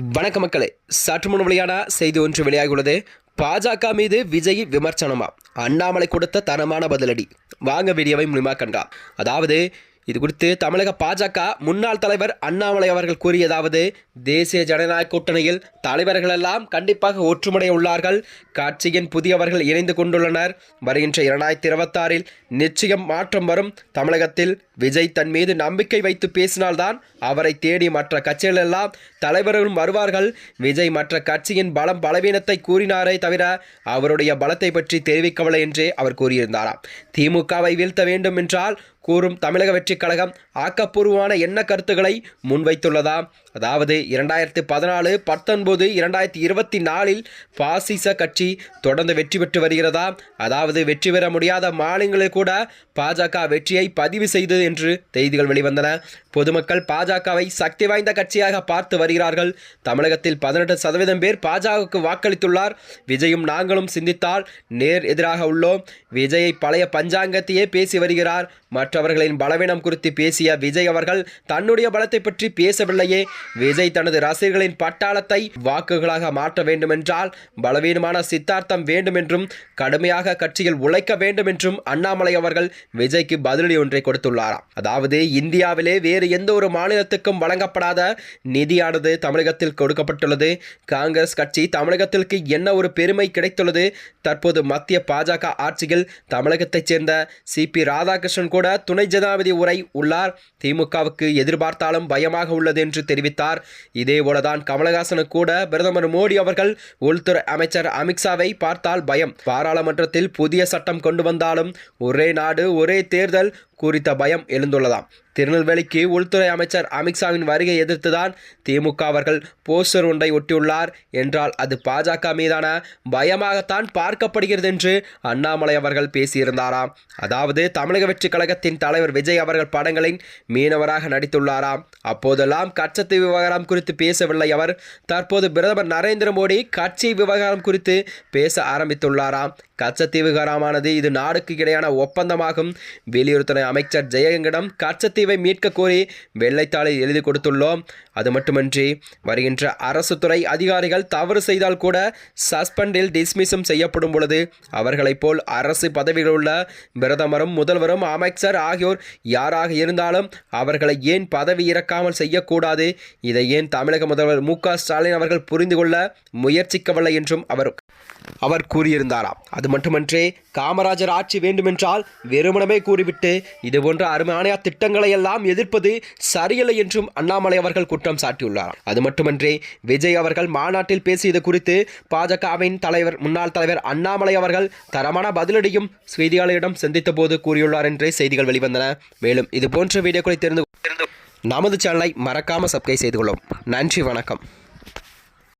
வணக்க மக்களே. சற்று முன் செய்தி ஒன்று வெளியாகியுள்ளது. பாஜக மீது விஜய் விமர்சனமா? அண்ணாமலை கொடுத்த தரமான பதிலடி. வாங்க வீடியோவை முழுமா கண்டா. அதாவது இது குறித்து தமிழக பாஜக முன்னாள் தலைவர் அண்ணாமலை அவர்கள் கூறியதாவது தேசிய ஜனநாயக கூட்டணியில் தலைவர்களெல்லாம் கண்டிப்பாக ஒற்றுமுடைய உள்ளார்கள். கட்சியின் புதியவர்கள் இணைந்து கொண்டுள்ளனர். வருகின்ற இரண்டாயிரத்தி இருபத்தாறில் நிச்சயம் மாற்றம் வரும். தமிழகத்தில் விஜய் தன் மீது நம்பிக்கை வைத்து பேசினால்தான் அவரை தேடி மற்ற கட்சிகளெல்லாம் தலைவர்களும் வருவார்கள். விஜய் மற்ற கட்சியின் பலம் பலவீனத்தை கூறினாரே தவிர அவருடைய பலத்தை பற்றி தெரிவிக்கவில்லை என்றே அவர் கூறியிருந்தாராம். திமுகவை வீழ்த்த வேண்டும் என்றால் கூறும் தமிழக வெற்றிக் கழகம் ஆக்கப்பூர்வமான எண்ண கருத்துக்களை முன்வைத்துள்ளதாம் அதாவது இரண்டாயிரத்தி பதினாலு பத்தொன்பது இரண்டாயிரத்தி இருபத்தி நாலில் பாசிச கட்சி தொடர்ந்து வெற்றி பெற்று வருகிறதா? அதாவது வெற்றி பெற முடியாத மாநிலங்களில் கூட பாஜக வெற்றியை பதிவு செய்தது என்று செய்திகள் வெளிவந்தன. பொதுமக்கள் பாஜகவை சக்தி வாய்ந்த கட்சியாக பார்த்து வருகிறார்கள். தமிழகத்தில் பதினெட்டு சதவீதம் பேர் பாஜகவுக்கு வாக்களித்துள்ளார். விஜயும் நாங்களும் சிந்தித்தால் நேர் எதிராக உள்ளோம். விஜயை பழைய பஞ்சாங்கத்தையே பேசி வருகிறார். மற்றவர்களின் பலவீனம் குறித்து பேசிய விஜய் அவர்கள் தன்னுடைய பலத்தை பற்றி பேசவில்லையே. விஜய் தனது ரசிகர்களின் பட்டாளத்தை வாக்குகளாக மாற்ற வேண்டுமென்றால் பலவீனமான சித்தார்த்தம் வேண்டும் என்றும் கடுமையாக கட்சியில் உழைக்க வேண்டும் என்றும் அண்ணாமலை அவர்கள் விஜய்க்கு பதிலடி ஒன்றை கொடுத்துள்ளார்? அதாவது இந்தியாவிலே வேறு எந்த ஒரு மாநிலத்துக்கும் வழங்கப்படாத நிதியானது தமிழகத்தில் கொடுக்கப்பட்டுள்ளது. காங்கிரஸ் கட்சி தமிழகத்திற்கு என்ன ஒரு பெருமை கிடைத்துள்ளது? தற்போது மத்திய பாஜக ஆட்சியில் தமிழகத்தைச் சேர்ந்த சிபி ராதாகிருஷ்ணன் கூட துணை ஜனாதிபதி உரை உள்ளார். திமுகவுக்கு எதிர்பார்த்தாலும் பயமாக உள்ளது என்று தெரிவித்தார். இதேபோலதான் கமலஹாசனுக்கு கூட பிரதமர் மோடி அவர்கள் உள்துறை அமைச்சர் அமித்ஷாவை பார்த்தால் பயம். பாராளுமன்றத்தில் புதிய சட்டம் கொண்டு வந்தாலும் ஒரே நாடு ஒரே தேர்தல் குறித்த பயம் எழுந்துள்ளதாம். திருநெல்வேலிக்கு உள்துறை அமைச்சர் அமித்ஷாவின் வருகை எதிர்த்துதான் திமுக அவர்கள் போஸ்டர் ஒன்றை ஒட்டியுள்ளார். என்றால் அது பாஜக மீதான பயமாகத்தான் பார்க்கப்படுகிறது என்று அண்ணாமலை அவர்கள் பேசியிருந்தாராம். அதாவது தமிழக வெற்றி கழகத்தின் தலைவர் விஜய் அவர்கள் படங்களின் மீனவராக நடித்துள்ளாராம். அப்போதெல்லாம் கச்சத்து விவகாரம் குறித்து பேசவில்லை அவர். தற்போது பிரதமர் நரேந்திர மோடி கட்சி விவகாரம் குறித்து பேச ஆரம்பித்துள்ளாராம். கச்சத்தீவு விவகாரமானது இது நாடுக்கு இடையான ஒப்பந்தமாகும். வெளியுறவுத்துறை அமைச்சர் ஜெயகங்கிடம் கச்சத்தீவு மீட்க கோரி வெள்ளைத்தாளில் எழுதி கொடுத்துள்ளோம். அது மட்டுமின்றி வருகின்ற அரசு துறை அதிகாரிகள் தவறு செய்தால் கூட சஸ்பெண்டில் டிஸ்மிஸும் செய்யப்படும் பொழுது அவர்களைப் போல் அரசு பதவியில் உள்ள பிரதமரும் முதல்வரும் அமைச்சர் ஆகியோர் யாராக இருந்தாலும் அவர்களை ஏன் பதவி இறக்காமல் செய்யக்கூடாது? இதை ஏன் தமிழக முதல்வர் மு ஸ்டாலின் அவர்கள் புரிந்து கொள்ள முயற்சிக்கவில்லை என்றும் அவர் அவர் கூறியிருந்தாராம். அது மட்டுமன்றே காமராஜர் ஆட்சி வேண்டுமென்றால் வெறுமனமே கூறிவிட்டு இதுபோன்ற அருமையான திட்டங்களை எல்லாம் எதிர்ப்பது சரியில்லை என்றும் அண்ணாமலை அவர்கள் குற்றம் சாட்டியுள்ளார். அது மட்டுமன்றி விஜய் அவர்கள் மாநாட்டில் பேசியது குறித்து பாஜகவின் தலைவர் முன்னாள் தலைவர் அண்ணாமலை அவர்கள் தரமான பதிலடியும் செய்தியாளரிடம் சந்தித்த போது கூறியுள்ளார் என்றே செய்திகள் வெளிவந்தன. மேலும் இது போன்ற வீடியோக்களை தெரிந்து நமது சேனலை மறக்காமல் சப்ஸ்கிரைப் செய்து கொள்ளும் நன்றி வணக்கம்.